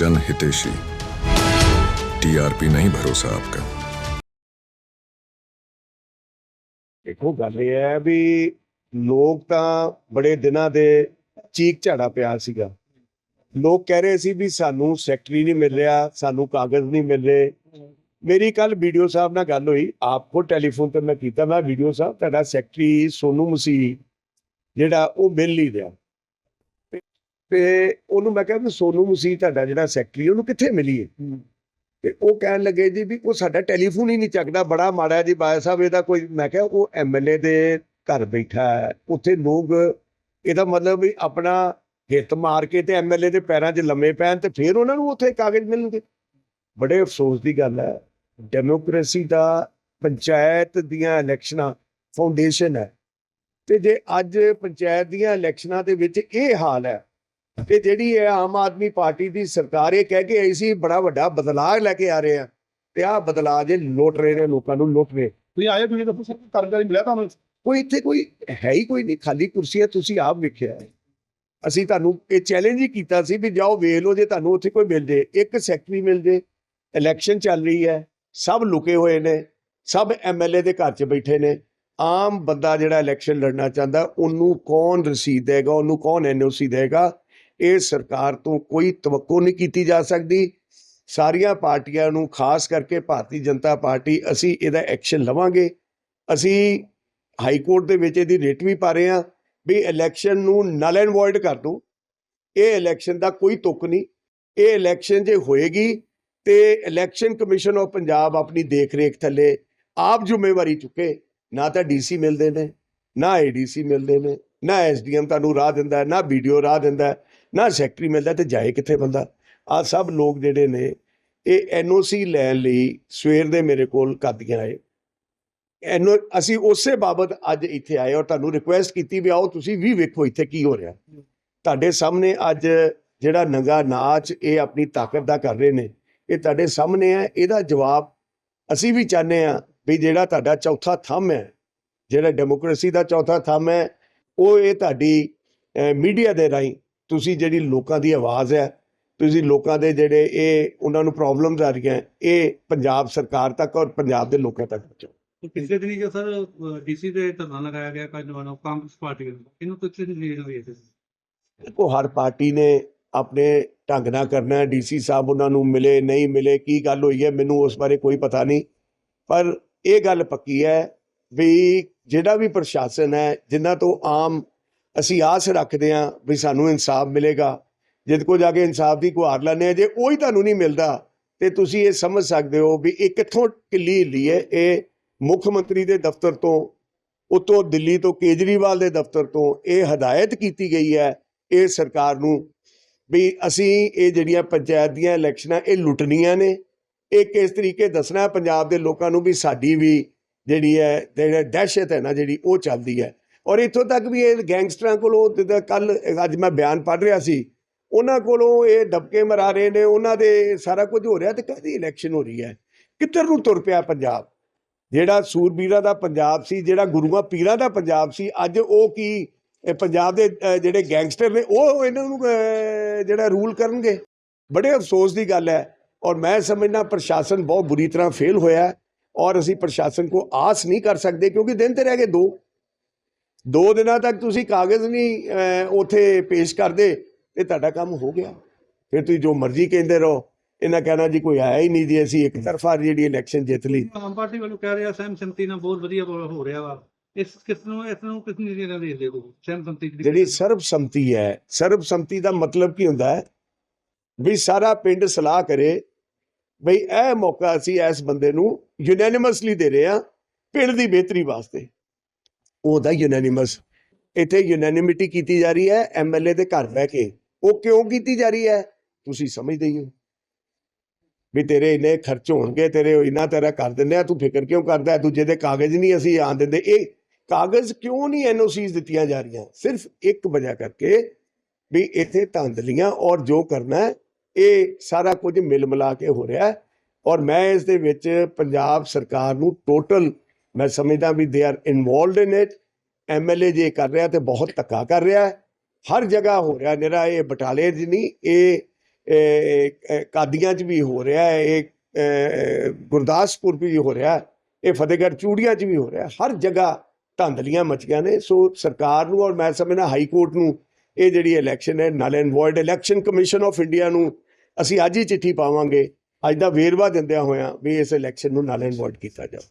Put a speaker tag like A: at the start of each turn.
A: जन हितेशी टीआरपी नहीं भरोसा आपका
B: ਦੇਖੋ ਗੱਲ ਇਹ ਹੈ ਵੀ ਲੋਕ ਤਾਂ ਬੜੇ ਦਿਨਾਂ ਦੇ ਚੀਕ ਝਾੜਾ ਪਿਆ ਸੀਗਾ ਲੋਕ ਕਹਿ ਰਹੇ ਸੀ ਵੀ ਸਾਨੂੰ ਸੈਕਟਰੀ ਨਹੀਂ ਮਿਲ ਰਿਹਾ ਸਾਨੂੰ ਕਾਗਜ਼ ਨਹੀਂ ਮਿਲ ਰਹੇ ਮੇਰੀ ਕੱਲ ਵੀਡੀਓ ਸਾਹਿਬ ਨਾਲ ਗੱਲ ਹੋਈ ਆਪਕੋ ਟੈਲੀਫੋਨ ਤੇ ਮੈਂ ਕੀਤਾ ਮੈਂ ਵੀਡੀਓ ਸਾਹਿਬ ਤੁਹਾਡਾ ਸੈਕਟਰੀ ਸੋਨੂ ਮਸੀਹ ਜਿਹੜਾ ਉਹ ਮਿਲ ਨਹੀਂ ਰਿਹਾ ਤੇ- ਉਹਨੂੰ ਮੈਂ ਕਿਹਾ ਵੀ ਸੋਨੂ ਮਸੀਹ ਤੁਹਾਡਾ ਜਿਹੜਾ ਸੈਕਟਰੀ ਉਹਨੂੰ ਕਿੱਥੇ ਮਿਲੀਏ? ਤੇ ਉਹ ਕਹਿਣ ਲੱਗੇ ਜੀ ਵੀ ਉਹ ਸਾਡਾ ਟੈਲੀਫੋਨ ਹੀ ਨਹੀਂ ਚੱਕਦਾ ਬੜਾ ਮਾੜਾ ਜੀ ਬਾਇਆ ਸਾਹਿਬ ਇਹਦਾ ਕੋਈ ਮੈਂ ਕਿਹਾ ਉਹ ਐਮਐਲਏ ਦੇ ਘਰ ਬੈਠਾ ਹੈ ਉੱਥੇ ਲੋਕ ਇਹਦਾ ਮਤਲਬ ਵੀ ਆਪਣਾ ਹਿੱਤ ਮਾਰ ਕੇ ਤੇ ਐਮਐਲਏ ਦੇ ਪੈਰਾਂ 'ਚ ਲੰਮੇ ਪੈਣ ਤੇ ਫਿਰ ਉਹਨਾਂ ਨੂੰ ਉੱਥੇ ਕਾਗਜ਼ ਮਿਲਣਗੇ। ਬੜੇ ਅਫਸੋਸ ਦੀ ਗੱਲ ਹੈ ਡੈਮੋਕ੍ਰੇਸੀ ਦਾ ਪੰਚਾਇਤ ਦੀਆਂ ਇਲੈਕਸ਼ਨਾਂ ਫਾਊਂਡੇਸ਼ਨ ਹੈ। ਤੇ ਜੇ ਅੱਜ ਪੰਚਾਇਤ ਦੀਆਂ ਇਲੈਕਸ਼ਨਾਂ ਦੇ ਵਿੱਚ ਇਹ ਹਾਲ ਹੈ ਤੇ ਜਿਹੜੀ ਹੈ ਆਮ ਆਦਮੀ ਪਾਰਟੀ ਦੀ ਸਰਕਾਰ ਇਹ ਕਹਿ ਕੇ ਆਈ ਸੀ ਬੜਾ ਵੱਡਾ ਬਦਲਾਅ ਲੈ ਕੇ ਆ ਰਹੇ ਆ। ਤੇ ਆਹ ਬਦਲਾਅ ਜੇ ਲੁੱਟ ਰਹੇ ਨੇ ਲੋਕਾਂ ਨੂੰ ਲੁੱਟ ਰਹੇ।
C: ਤੁਸੀਂ ਆਏ ਤੁਸੀਂ ਦੱਸੋ ਸਰ ਕਾਰਗਰੀ ਮਿਲਿਆ ਤੁਹਾਨੂੰ?
B: ਕੋਈ ਇੱਥੇ ਕੋਈ ਹੈ ਹੀ ਕੋਈ ਨਹੀਂ ਖਾਲੀ ਕੁਰਸੀਆਂ ਤੁਸੀਂ ਆਪ ਵੇਖਿਆ ਹੈ। ਅਸੀਂ ਤੁਹਾਨੂੰ ਇਹ ਚੈਲੰਜ ਹੀ ਕੀਤਾ ਸੀ ਵੀ ਜਾਓ ਵੇਖ ਲਓ ਜੇ ਤੁਹਾਨੂੰ ਉੱਥੇ ਕੋਈ ਮਿਲ ਜੇ ਇੱਕ ਸੈਕਟਰੀ ਮਿਲ ਜੇ ਇਲੈਕਸ਼ਨ ਚੱਲ ਰਹੀ ਹੈ ਸਭ ਲੁਕੇ ਹੋਏ ਨੇ ਸਭ ਐਮਐਲਏ ਦੇ ਘਰ 'ਚ ਬੈਠੇ ਨੇ। ਆਮ ਬੰਦਾ ਜਿਹੜਾ ਇਲੈਕਸ਼ਨ ਲੜਨਾ ਚਾਹੁੰਦਾ ਉਹਨੂੰ ਕੌਣ ਰਸੀਦ ਦੇਗਾ ਉਹਨੂੰ ਕੌਣ ਐਨਓਸੀ ਦੇਗਾ ਇਹ ਸਰਕਾਰ ਤੋਂ ਕੋਈ ਤਵੱਕੋ ਨਹੀਂ ਕੀਤੀ ਜਾ ਸਕਦੀ। ਸਾਰੀਆਂ ਪਾਰਟੀਆਂ ਨੂੰ ਖਾਸ ਕਰਕੇ ਭਾਰਤੀ ਜਨਤਾ ਪਾਰਟੀ ਅਸੀਂ ਇਹਦਾ ਐਕਸ਼ਨ ਲਵਾਂਗੇ। ਅਸੀਂ ਹਾਈ ਕੋਰਟ ਦੇ ਵਿੱਚ ਇਹਦੀ ਰੇਟ ਵੀ ਪਾ ਰਹੇ ਹਾਂ ਵੀ ਇਲੈਕਸ਼ਨ ਨੂੰ ਨਲ ਐਂਡ ਵੋਇਡ ਕਰ ਦੋ ਇਹ ਇਲੈਕਸ਼ਨ ਦਾ ਕੋਈ ਤੁੱਕ ਨਹੀਂ। ਇਹ ਇਲੈਕਸ਼ਨ ਜੇ ਹੋਏਗੀ ਤੇ ਇਲੈਕਸ਼ਨ ਕਮਿਸ਼ਨ ਆਫ ਪੰਜਾਬ ਆਪਣੀ ਦੇਖ-ਰੇਖ ਥੱਲੇ ਆਪ ਜ਼ਿੰਮੇਵਾਰੀ ਚੁੱਕੇ। ਨਾ ਤਾਂ ਡੀਸੀ ਮਿਲਦੇ ਨੇ ਨਾ ਏਡੀਸੀ ਮਿਲਦੇ ਨੇ ਨਾ ਐਸਡੀਐਮ ਤੁਹਾਨੂੰ ਰਾਹ ਦਿੰਦਾ ਹੈ, ਨਾ ਵੀਡੀਓ ਰਾਹ ਦਿੰਦਾ। ਨਾ ਸੈਕਟਰੀ ਮਿਲਦਾ ਤੇ ਜਾਏ ਕਿੱਥੇ ਬੰਦਾ। ਆ ਸਭ ਲੋਕ ਜਿਹੜੇ ਨੇ, ਇਹ ਐਨਓਸੀ ਲੈਣ ਲਈ ਸਵੇਰ ਦੇ ਮੇਰੇ ਕੋਲ ਕਾਦੀਆਂ ਆਏ। ਐਨੋ ਅਸੀਂ ਉਸੇ ਬਾਬਤ ਅੱਜ ਇੱਥੇ ਆਏ ਔਰ ਤੁਹਾਨੂੰ ਰਿਕੁਐਸਟ ਕੀਤੀ ਵੀ ਆਓ, ਤੁਸੀਂ ਵੀ ਵੇਖੋ ਇੱਥੇ ਕੀ ਹੋ ਰਿਹਾ। ਤੁਹਾਡੇ ਸਾਹਮਣੇ ਅੱਜ ਜਿਹੜਾ ਨੰਗਾ ਨਾਚ, ਇਹ ਆਪਣੀ ਤਾਕਤ ਦਾ ਕਰ ਰਹੇ ਨੇ। ਇਹ ਤੁਹਾਡੇ ਸਾਹਮਣੇ ਹੈ, ਇਹਦਾ ਜਵਾਬ ਅਸੀਂ ਵੀ ਚਾਹੁੰਦੇ ਆ ਵੀ ਜਿਹੜਾ ਤੁਹਾਡਾ ਚੌਥਾ ਥੰਮ ਹੈ, ਜਿਹੜਾ ਡੈਮੋਕ੍ਰੇਸੀ ਦਾ ਚੌਥਾ ਥੰਮ ਹੈ, ਉਹ ਇਹ ਤੁਹਾਡੀ ਮੀਡੀਆ ਦੇ ਰਾਹੀਂ ਤੁਸੀਂ ਜਿਹੜੀ ਲੋਕਾਂ ਦੀ ਆਵਾਜ਼ ਹੈ ਤੁਸੀਂ ਲੋਕਾਂ ਦੇ ਜਿਹੜੇ ਇਹ ਉਹਨਾਂ ਨੂੰ ਪ੍ਰੋਬਲਮਸ ਆ ਰਹੀਆਂ ਇਹ ਪੰਜਾਬ ਸਰਕਾਰ ਤੱਕ ਔਰ ਪੰਜਾਬ ਦੇ ਲੋਕਾਂ ਤੱਕ ਪਹੁੰਚਾਓ।
D: ਪਿਛਲੇ ਦਿਨੀ ਜੋ ਸਰ ਡੀਸੀ ਦੇ ਧਰਨਾ ਲਗਾਇਆ ਗਿਆ ਕਾਂਗਰਸ ਕਾਂਗਰਸ ਪਾਰਟੀ ਦੇ ਇਹਨੂੰ ਤੁਸੀਂ ਨੀਡ ਹੋਈ ਸੀ
B: ਦੇਖੋ ਹਰ ਪਾਰਟੀ ਨੇ ਆਪਣੇ ਢੰਗ ਨਾਲ ਕਰਨਾ ਹੈ। ਡੀਸੀ ਸਾਹਿਬ ਉਹਨਾਂ ਨੂੰ ਮਿਲੇ ਨਹੀਂ ਮਿਲੇ ਕੀ ਗੱਲ ਹੋਈ ਹੈ ਮੈਨੂੰ ਉਸ ਬਾਰੇ ਕੋਈ ਪਤਾ ਨਹੀਂ। ਪਰ ਇਹ ਗੱਲ ਪੱਕੀ ਹੈ ਵੀ ਜਿਹੜਾ ਵੀ ਪ੍ਰਸ਼ਾਸਨ ਹੈ ਜਿਨ੍ਹਾਂ ਤੋਂ ਆਮ ਅਸੀਂ ਆਸ ਰੱਖਦੇ ਹਾਂ ਵੀ ਸਾਨੂੰ ਇਨਸਾਫ ਮਿਲੇਗਾ। ਜਿੱਦ ਕੋ ਜਾ ਕੇ ਇਨਸਾਫ ਦੀ ਗੁਹਾਰ ਲਾਉਂਦੇ ਹਾਂ, ਜੇ ਉਹ ਹੀ ਤੁਹਾਨੂੰ ਨਹੀਂ ਮਿਲਦਾ, ਤੇ ਤੁਸੀਂ ਇਹ ਸਮਝ ਸਕਦੇ ਹੋ ਵੀ ਇਹ ਕਿੱਥੋਂ ਢਿੱਲੀ ਹਿੱਲੀ ਹੈ। ਇਹ ਮੁੱਖ ਮੰਤਰੀ ਦੇ ਦਫ਼ਤਰ ਤੋਂ, ਉਤੋਂ ਦਿੱਲੀ ਤੋਂ, ਕੇਜਰੀਵਾਲ ਦੇ ਦਫ਼ਤਰ ਤੋਂ ਇਹ ਹਦਾਇਤ ਕੀਤੀ ਗਈ ਹੈ, ਇਹ ਸਰਕਾਰ ਨੂੰ ਵੀ ਅਸੀਂ ਇਹ ਜਿਹੜੀਆਂ ਪੰਚਾਇਤ ਦੀਆਂ ਇਲੈਕਸ਼ਨਾਂ, ਇਹ ਲੁੱਟਣੀਆਂ ਨੇ। ਇਹ ਕਿਸ ਤਰੀਕੇ ਦੱਸਣਾ ਪੰਜਾਬ ਦੇ ਲੋਕਾਂ ਨੂੰ ਵੀ ਸਾਡੀ ਵੀ ਜਿਹੜੀ ਹੈ, ਜਿਹੜਾ ਦਹਿਸ਼ਤ ਹੈ ਨਾ ਜਿਹੜੀ ਉਹ ਚੱਲਦੀ ਹੈ। ਔਰ ਇੱਥੋਂ ਤੱਕ ਵੀ ਇਹ ਗੈਂਗਸਟਰਾਂ ਕੋਲੋਂ ਜਿੱਦਾਂ ਕੱਲ ਅੱਜ ਮੈਂ ਬਿਆਨ ਪੜ੍ਹ ਰਿਹਾ ਸੀ, ਉਹਨਾਂ ਕੋਲੋਂ ਇਹ ਦਬਕੇ ਮਰਾ ਰਹੇ ਨੇ, ਉਹਨਾਂ ਦੇ ਸਾਰਾ ਕੁਝ ਹੋ ਰਿਹਾ ਤੇ ਕਦੀ ਇਲੈਕਸ਼ਨ ਹੋ ਰਹੀ ਹੈ? ਕਿੱਧਰ ਨੂੰ ਤੁਰ ਪਿਆ ਪੰਜਾਬ? ਜਿਹੜਾ ਸੂਰਬੀਰਾਂ ਦਾ ਪੰਜਾਬ ਸੀ, ਜਿਹੜਾ ਗੁਰੂਆਂ ਪੀਰਾਂ ਦਾ ਪੰਜਾਬ ਸੀ, ਅੱਜ ਉਹ ਕੀ ਪੰਜਾਬ ਦੇ ਜਿਹੜੇ ਗੈਂਗਸਟਰ ਨੇ, ਉਹ ਇਹਨਾਂ ਨੂੰ ਜਿਹੜਾ ਰੂਲ ਕਰਨਗੇ? ਬੜੇ ਅਫਸੋਸ ਦੀ ਗੱਲ ਹੈ ਔਰ ਮੈਂ ਸਮਝਣਾ ਪ੍ਰਸ਼ਾਸਨ ਬਹੁਤ ਬੁਰੀ ਤਰ੍ਹਾਂ ਫੇਲ ਹੋਇਆ ਔਰ ਅਸੀਂ ਪ੍ਰਸ਼ਾਸਨ ਕੋ ਆਸ ਨਹੀਂ ਕਰ ਸਕਦੇ ਕਿਉਂਕਿ ਦਿਨ ਤੇ ਰਹਿ ਗਏ ਦੋ। ਦੋ ਦਿਨਾਂ ਤੱਕ ਤੁਸੀਂ ਕਾਗਜ਼ ਨਹੀਂ ਉੱਥੇ ਪੇਸ਼ ਕਰਦੇ ਤੇ ਤੁਹਾਡਾ ਕੰਮ ਹੋ ਗਿਆ। ਫਿਰ ਤੁਸੀਂ ਜੋ ਮਰਜ਼ੀ ਕਹਿੰਦੇ ਰਹੋ। ਇਹਨਾਂ ਕਹਿਣਾ ਜੀ ਕੋਈ ਆਇਆ ਹੀ ਨਹੀਂ ਜੀ ਅਸੀਂ ਇੱਕ ਤਰਫਾ ਜਿਹੜੀ ਇਲੈਕਸ਼ਨ ਜਿੱਤ ਲਈ।
D: ਆਮ ਪਾਰਟੀ ਵੱਲੋਂ ਕਹਿ ਰਿਹਾ ਸਹਿਮ ਸੰਮਤੀ ਨਾਲ ਬਹੁਤ ਵਧੀਆ ਹੋ ਰਿਹਾ ਵਾ। ਇਸ ਕਿਸ ਨੂੰ ਇਸ ਨੂੰ ਕਿਸ ਨੀਤੀ ਨਾਲ ਦੇਖਦੇ ਹੋ ਸਹਿਮ ਸੰਮਤੀ
B: ਜਿਹੜੀ ਸਰਬਸੰਮਤੀ ਹੈ ਸਰਬਸੰਮਤੀ ਦਾ ਮਤਲਬ ਕੀ ਹੁੰਦਾ ਹੈ? ਵੀ ਸਾਰਾ ਪਿੰਡ ਸਲਾਹ ਕਰੇ ਬਈ ਇਹ ਮੌਕਾ ਅਸੀਂ ਇਸ ਬੰਦੇ ਨੂੰ ਯੂਨੈਨਿਮਸਲੀ ਦੇ ਰਹੇ ਹਾਂ ਪਿੰਡ ਦੀ ਬਿਹਤਰੀ ਵਾਸਤੇ। ਉਹਦਾ ਯੂਨੈਨਿਮਸ ਇੱਥੇ ਯੂਨੈਨਿਮਿਟੀ ਕੀਤੀ ਜਾ ਰਹੀ ਹੈ ਐਮਐਲਏ ਦੇ ਘਰ ਬਹਿ ਕੇ। ਉਹ ਕਿਉਂ ਕੀਤੀ ਜਾ ਰਹੀ ਹੈ? ਤੁਸੀਂ ਸਮਝਦੇ ਹੀ ਹੋ। ਵੀ ਤੇਰੇ ਇੰਨੇ ਖਰਚ ਹੋਣਗੇ, ਤੇਰੇ ਇੰਨਾ ਤੇਰਾ ਕਰ ਦਿੰਦੇ ਆ, ਤੂੰ ਫਿਕਰ ਕਿਉਂ ਕਰਦਾ? ਦੂਜੇ ਦੇ ਕਾਗਜ਼ ਨਹੀਂ ਅਸੀਂ ਆਣ ਦਿੰਦੇ। ਇਹ ਕਾਗਜ਼ ਕਿਉਂ ਨਹੀਂ ਐਨਓਸੀਜ਼ ਦਿੱਤੀਆਂ ਜਾ ਰਹੀਆਂ? ਸਿਰਫ ਇੱਕ ਵਜ੍ਹਾ ਕਰਕੇ ਵੀ ਇੱਥੇ ਧਾਂਦਲੀਆਂ ਔਰ ਜੋ ਕਰਨਾ ਇਹ ਸਾਰਾ ਕੁਝ ਮਿਲ ਮਿਲਾ ਕੇ ਹੋ ਰਿਹਾ ਔਰ ਮੈਂ ਇਸ ਦੇ ਵਿੱਚ ਪੰਜਾਬ ਸਰਕਾਰ ਨੂੰ ਟੋਟਲ ਮੈਂ ਸਮਝਦਾ ਵੀ they are involved in it MLA ਜੇ ਕਰ ਰਿਹਾ ਤੇ ਬਹੁਤ ਧੱਕਾ ਕਰ ਰਿਹਾ ਹੈ। ਹਰ ਜਗ੍ਹਾ ਹੋ ਰਿਹਾ ਨਿਰਾ ਇਹ ਬਟਾਲੇ 'ਚ ਨਹੀਂ, ਇਹ ਕਾਦੀਆਂ 'ਚ ਵੀ ਹੋ ਰਿਹਾ ਹੈ, ਇਹ ਗੁਰਦਾਸਪੁਰ ਵੀ ਹੋ ਰਿਹਾ ਹੈ, ਇਹ ਫਤਿਹਗੜ੍ਹ ਚੂੜੀਆਂ 'ਚ ਵੀ ਹੋ ਰਿਹਾ ਹਰ ਜਗ੍ਹਾ ਧਾਂਦਲੀਆਂ ਮਚੀਆਂ ਨੇ, ਸੋ ਸਰਕਾਰ ਨੂੰ ਔਰ ਮੈਂ ਸਮਝਣਾ ਹਾਈ ਕੋਰਟ ਨੂੰ ਇਹ ਜਿਹੜੀ ਇਲੈਕਸ਼ਨ ਹੈ null and void election commission of India ਨੂੰ ਅਸੀਂ ਅੱਜ ਹੀ ਚਿੱਠੀ ਪਾਵਾਂਗੇ। ਅੱਜ ਦਾ ਵੇਰਵਾ ਦਿੰਦਿਆਂ ਹੋਇਆਂ ਵੀ ਇਸ ਇਲੈਕਸ਼ਨ ਨੂੰ ਨਲ ਐਂਡ ਵੋਇਡ ਕੀਤਾ ਜਾਵੇ।